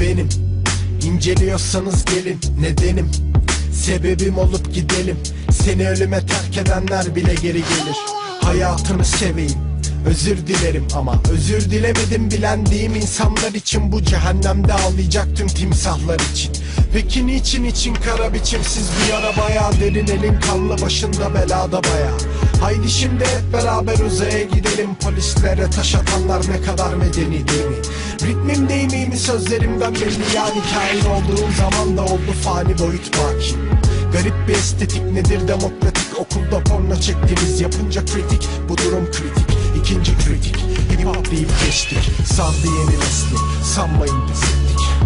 benim. İnceliyorsanız gelin nedenim? Sebebim olup gidelim. Seni ölüme terk edenler bile geri gelir. Hayatını seveyim. Özür dilerim ama özür dilemedim bilendiğim insanlar için Bu cehennemde ağlayacak tüm timsahlar için. Peki niçin için kara biçimsiz bir yara bayağı derin elin kanlı başında belada baya Haydi şimdi hep beraber uzaya gidelim. Polislere taş atanlar ne kadar medeni değil mi? Ritmim değil miyim sözlerimden belli yani. Kain olduğum zaman da oldu fani boyut baki Garip bir estetik nedir? Demokratik Okulda porno çektiniz yapınca kritik. Bu durum kritik ikinci kritik. Hip hop deyip geçtik. Sardı yeni nesli sanmayın biz ettik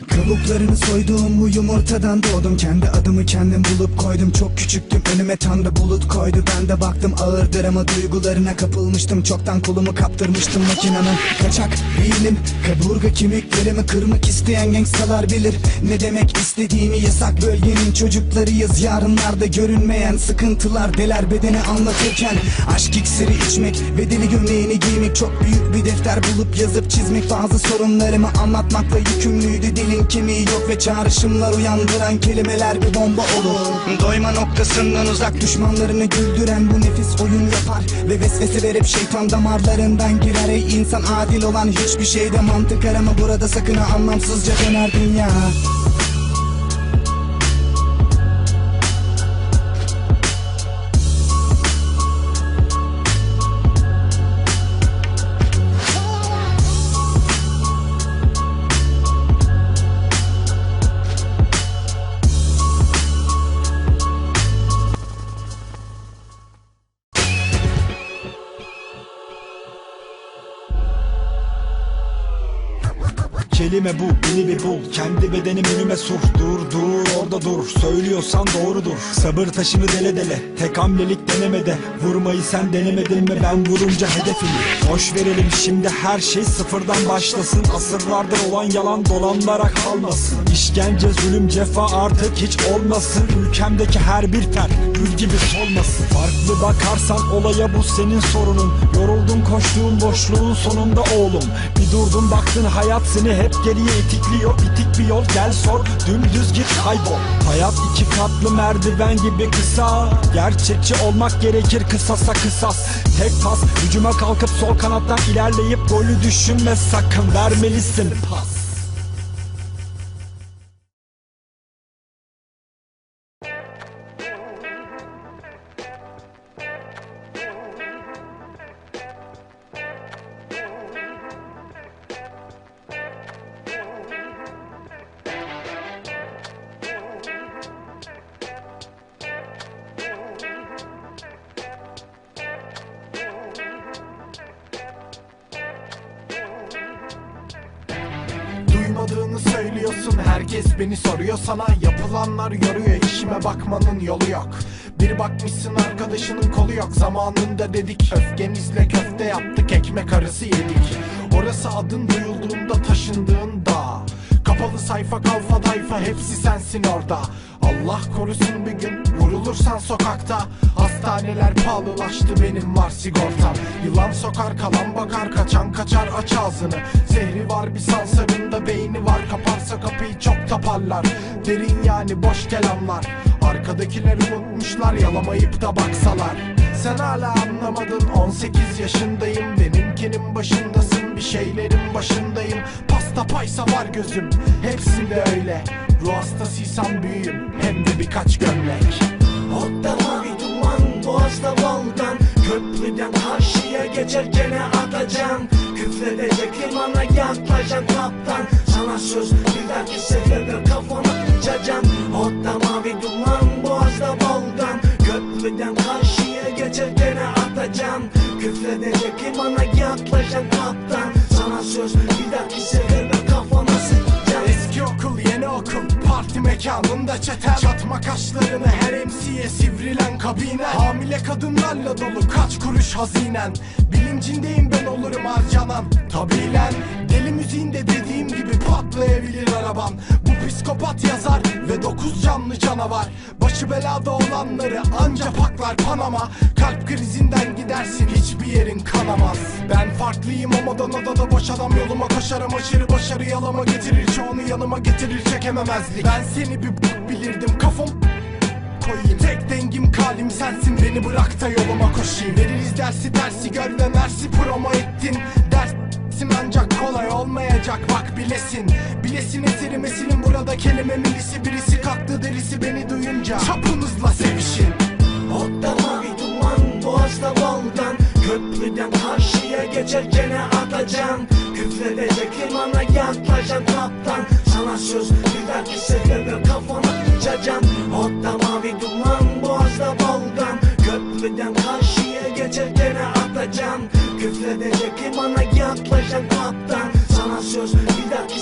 Kabuklarını soyduğum bu yumurtadan doğdum. Kendi adımı kendim bulup koydum. Çok küçüktüm önüme tanrı bulut koydu. Ben de baktım ağırdır ama duygularına kapılmıştım. Çoktan kolumu kaptırmıştım makinanın Kaçak değilim kaburga kemiklerimi kırmak isteyen gangstalar bilir. Ne demek istediğimi yasak bölgenin çocuklarıyız. Yarınlarda görünmeyen sıkıntılar deler bedeni anlatırken. Aşk iksiri içmek ve deli gömleğini giymek. Çok büyük bir defter bulup yazıp çizmek. Bazı sorunlarımı anlatmakla yükümlüydü Dilin kemiği yok ve çağrışımlar uyandıran kelimeler bir bomba olur. Doyma noktasından uzak düşmanlarını güldüren bu nefis oyun yapar. Ve vesveseler hep şeytan damarlarından girer. Ey insan adil olan hiçbir şeyde mantık arama. Burada sakın anlamsızca döner dünya Kelime bu, beni bir bul. Kendi bedenim önüme sur Dur dur orada dur. Söylüyorsan doğrudur. Sabır taşını dele dele. Tek hamlelik denemede. Vurmayı sen denemedin mi? Ben vurunca hedefimi Boş verelim şimdi. Her şey sıfırdan başlasın. Asırlardır olan yalan dolanlara kalmasın. İşkence zulüm cefa artık hiç olmasın. Ülkemdeki her bir fer gül gibi solmasın. Farklı bakarsan olaya bu senin sorunun. Yoruldun koştuğun boşluğun sonunda oğlum. Bir durdun baktın hayat seni hep geriye itikliyor Bitik bir yol gel sor dümdüz git kaybol. Hayat iki katlı merdiven gibi kısa. Gerçekçi olmak gerekir kısasa kısas. Tek pas hücuma kalkıp sol kanattan ilerleyip golü düşünme sakın. Vermelisin pas herkes beni soruyor sana Yapılanlar yoruyor. İşime bakmanın yolu yok. Bir bakmışsın arkadaşının kolu yok. Zamanında dedik öfkemizle köfte yaptık ekmek arası yedik. Orası adın duyulduğunda taşındığın dağ Kapalı sayfa kalfa tayfa hepsi sensin orada. Allah korusun bir gün vurulursan sokakta Hastaneler pahalılaştı benim var sigortam Yılan sokar kalan bakar kaçan kaçar aç ağzını Zehri var bir sansarında beyni var kaparsa kapıyı çok taparlar Derin yani boş kelamlar Arkadakiler unutmuşlar yalamayıp da baksalar Sen hala anlamadın 18 yaşındayım Benimkinin başındasın bir şeylerin başındayım Pasta paysa var gözüm hepsinde öyle Ruh hastasıysan büyüğüm hem de birkaç gömlek Köprüden karşıya geçerken atacağım. Küfredecek limana yaklaşan kaptan. Sana söz bir dahaki sefere mekanında çeten Çatma kaşlarını her MC'ye sivrilen kabine Hamile kadınlarla dolu kaç kuruş hazinen. Bilincindeyim ben olurum harcanan. Tabi lan deli müziğinde dediğim gibi patlayabilir araban psikopat yazar ve dokuz canlı canavar. Başı belada olanları anca paklar Panama. Kalp krizinden gidersin hiçbir yerin kanamaz. Ben farklıyım amadan adada boş adam yoluma koşarım Aşırı başarı yalama getirir çoğunu yanıma getirir çekememezlik. Ben seni bir bok bilirdim kafam koyayım. Tek dengim kalim sensin beni bırak da yoluma koşayım. Veririz dersi dersi gör ve mersi promo ettin. Dersim ancak kolay olmayacak bak bilesin. Bilesin eserim esilin burada kelime milisi Birisi kalktı derisi beni duyunca Çapınızla sevişin. Otta mavi duman boğazda baldan. Köprüden karşıya geçerken atacan Küfredecek limana yaklaşan kaptan. Sana söz bir dahaki sefere kafana uçacağım atacağım Küfredecek limana yaklaşan kaptan Sana söz bir dahaki